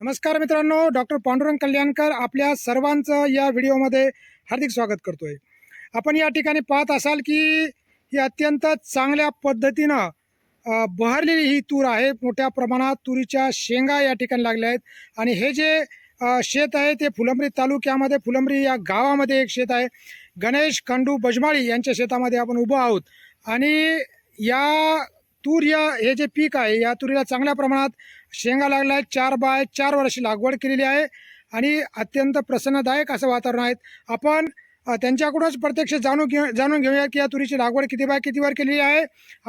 नमस्कार मित्रांनो डॉक्टर पांडुरंग कल्याणकर आपल्या सर्वांचं या व्हिडिओमध्ये हार्दिक स्वागत करतोय. आपण या ठिकाणी पाहत असाल की ही अत्यंत चांगल्या पद्धतीनं बहरलेली ही तूर आहे. मोठ्या प्रमाणात तुरीच्या शेंगा या ठिकाणी लागल्या आहेत. आणि हे जे शेत आहे ते फुलंब्री तालुक्यामध्ये फुलंब्री या गावामध्ये एक शेत आहे. गणेश खंडू बजमाळी यांच्या शेतामध्ये आपण उभं आहोत. आणि या तूर या हे जे पीक आहे या तुरीला चांगल्या प्रमाणात शेंगा लागल्या आहेत. चार बाय चार वर्षी लागवड केलेली आहे आणि अत्यंत प्रसन्नदायक असं वातावरण आहे. आपण त्यांच्याकडूनच प्रत्यक्ष जाणून घेऊ जाणून घेऊया की या तुरीची लागवड किती बाय कितीवर केलेली आहे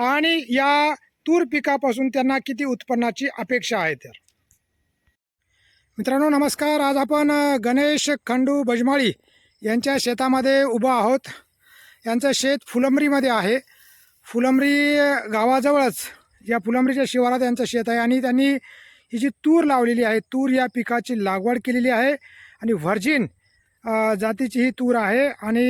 आणि या तूर पिकापासून त्यांना किती उत्पन्नाची अपेक्षा आहे तर. मित्रांनो नमस्कार. आज आपण गणेश खंडू बजमाळी यांच्या शेतामध्ये उभं आहोत. यांचं शेत फुलंबरीमध्ये आहे. फुलंब्री गावाजवळच या फुलंब्रीच्या शिवारात यांचं शेत आहे आणि त्यांनी ही जी तूर लावलेली आहे तूर या पिकाची लागवड केलेली आहे आणि व्हर्जिन जातीची ही तूर आहे आणि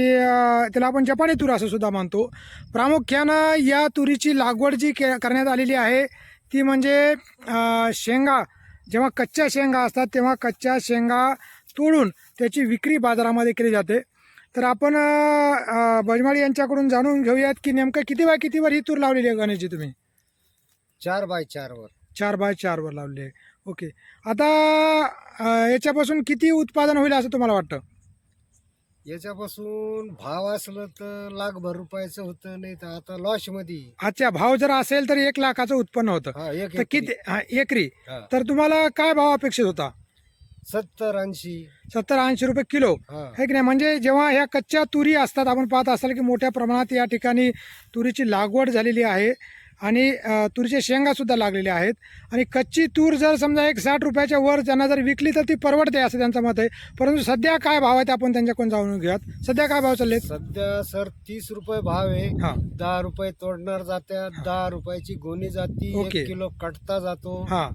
त्याला आपण जपानी तूर असं सुद्धा मानतो प्रामुख्यानं या तुरीची लागवड जी के करण्यात आलेली आहे ती म्हणजे शेंगा. जेव्हा कच्च्या शेंगा असतात तेव्हा कच्च्या शेंगा तोडून त्याची विक्री बाजारामध्ये केली जाते. तर आपण बजमाळी यांच्याकडून जाणून घेऊयात की नेमकं किती बाय कितीवर ही तूर लावलेली आहे गणेशजी तुम्ही? चार बाय चार वर चार बाय चारवर लावले आहे. ओके. आता याच्यापासून किती उत्पादन होईल असं तुम्हाला वाटतं? याच्यापासून भाव असलं तर लाखभर रुपयाचं होतं नाही तर आता लॉसमध्ये अच्छा भाव जर असेल तर एक लाखाचं उत्पन्न होतं. हा एक तर एकरी. किती हा, एकरी. हा. तर तुम्हाला काय भाव अपेक्षित होता? सत्तर ऐंशी. सत्तर ऐंशी रुपये किलो. हा. है की नाही? म्हणजे जेव्हा ह्या कच्च्या तुरी असतात आपण पाहत असाल की मोठ्या प्रमाणात या ठिकाणी तुरीची लागवड झालेली आहे आणि अ, तुरीचे शेंगासुद्धा लागलेले आहेत. आणि कच्ची तूर जर समजा एक साठ रुपयाच्या वर त्यांना जर विकली तर ती परवडते असं त्यांचं मत आहे. परंतु सध्या काय भाव आहेत आपण त्यांच्याकडून जाणून घेऊयात. सध्या काय भाव चाललेत? सध्या सर तीस रुपये भाव आहे. हां. दहा रुपये तोडणार जात्यात दहा रुपयाची गोणी जाती ओके. एक किलो कटता जातो. हां.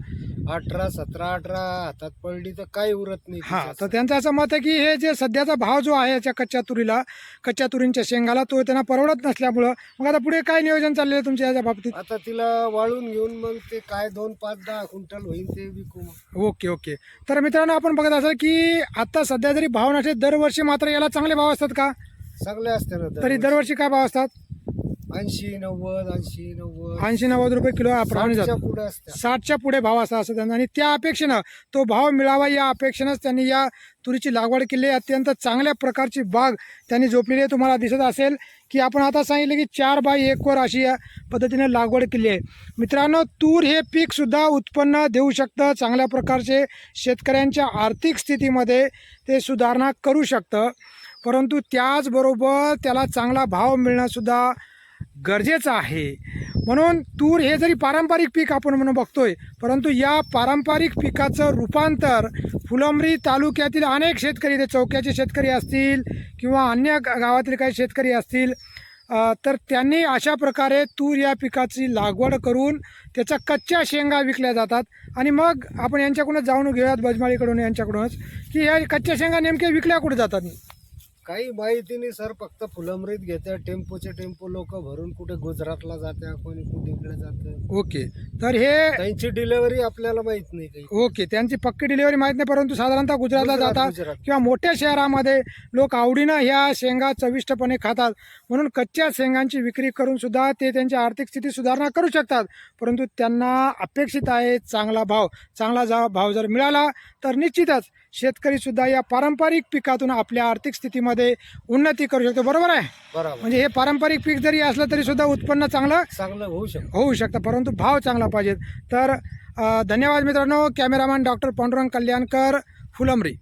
अठरा सतरा अठरा हातात पडली तर काही उरत नाही हां. तर त्यांचं असं मत आहे की हे जे सध्याचा भाव जो आहे याच्या कच्च्या तुरीला कच्च्या तुरींच्या शेंगाला तो त्यांना परवडत नसल्यामुळं मग आता पुढे काय नियोजन चाललेलं आहे तुमच्या याच्या बाबतीत? आता तिला वाळून घेऊन मग ते काय दोन पाच दहा क्विंटल होईल ते विकू मग. Okay okay. तर मित्रांनो आपण बघत असाल की आता सध्या जरी भाव नसले दरवर्षी मात्र याला चांगले भाव असतात का? सगळे असते ना तरी दरवर्षी काय भाव असतात? ऐंशी नव्वद ऐंशी नव्वद. ऐंशी नव्वद रुपये किलो प्रमाणे साठच्या पुढे असतात. साठच्या पुढे भाव असा असं त्यांना. आणि त्या अपेक्षेनं तो भाव मिळावा या अपेक्षेनंच त्यांनी या तुरीची लागवड केली. आहे. अत्यंत चांगल्या प्रकारची बाग त्यांनी जोपलेली आहे. तुम्हाला दिसत असेल की आपण आता सांगितलं की चार बाय एकवर अशी या पद्धतीने लागवड केली आहे. मित्रांनो तूर हे पीकसुद्धा उत्पन्न देऊ शकतं. चांगल्या प्रकारचे शेतकऱ्यांच्या आर्थिक स्थितीमध्ये ते सुधारणा करू शकतं. परंतु त्याचबरोबर त्याला चांगला भाव मिळणंसुद्धा गरजेचं आहे. म्हणून तूर हे जरी पारंपरिक पीक आपण म्हणून बघतोय परंतु या पारंपरिक पिकाचं रूपांतर फुलंब्री तालुक्यातील अनेक शेतकरी ते चौक्याचे शेतकरी असतील किंवा अन्य गावातील काही शेतकरी असतील तर त्यांनी अशा प्रकारे तूर या पिकाची लागवड करून त्याच्या कच्च्या शेंगा विकल्या जातात. आणि मग आपण यांच्याकडूनच जाऊन घेऊयात बजमाळीकडून यांच्याकडूनच की या कच्च्या शेंगा नेमक्या विकल्या कुठे जातात? काही माहिती नाही सर फक्त फुलंब्रीत घेते टेम्पोचे टेम्पो लोक भरून कुठे गुजरातला जाते कोणी कुठे इकडे जाते. ओके. तर हे त्यांची डिलिव्हरी आपल्याला माहीत नाही काही. ओके. त्यांची पक्की डिलिव्हरी माहीत नाही परंतु साधारणतः गुजरातला गुजरात, जातात गुजरात. किंवा मोठ्या शहरामध्ये लोक आवडीनं ह्या शेंगा चविष्टपणे खातात. म्हणून कच्च्या शेंगांची विक्री करून सुद्धा ते त्यांची आर्थिक स्थिती सुधारणा करू शकतात. परंतु त्यांना अपेक्षित आहे चांगला भाव. चांगला जा भाव जर मिळाला तर निश्चितच शेतकरी सुद्धा या पारंपरिक पिकातून आपल्या आर्थिक स्थितीमध्ये उन्नती करू शकतो. बरोबर आहे? बरोबर. म्हणजे हे पारंपरिक पीक जरी असलं तरी सुद्धा उत्पन्न चांगलं चांगलं होऊ शकतं. होऊ शकतं परंतु भाव चांगला पाहिजे तर धन्यवाद मित्रांनो. Cameraman doctor Pandurang Kalyankar Phulambri.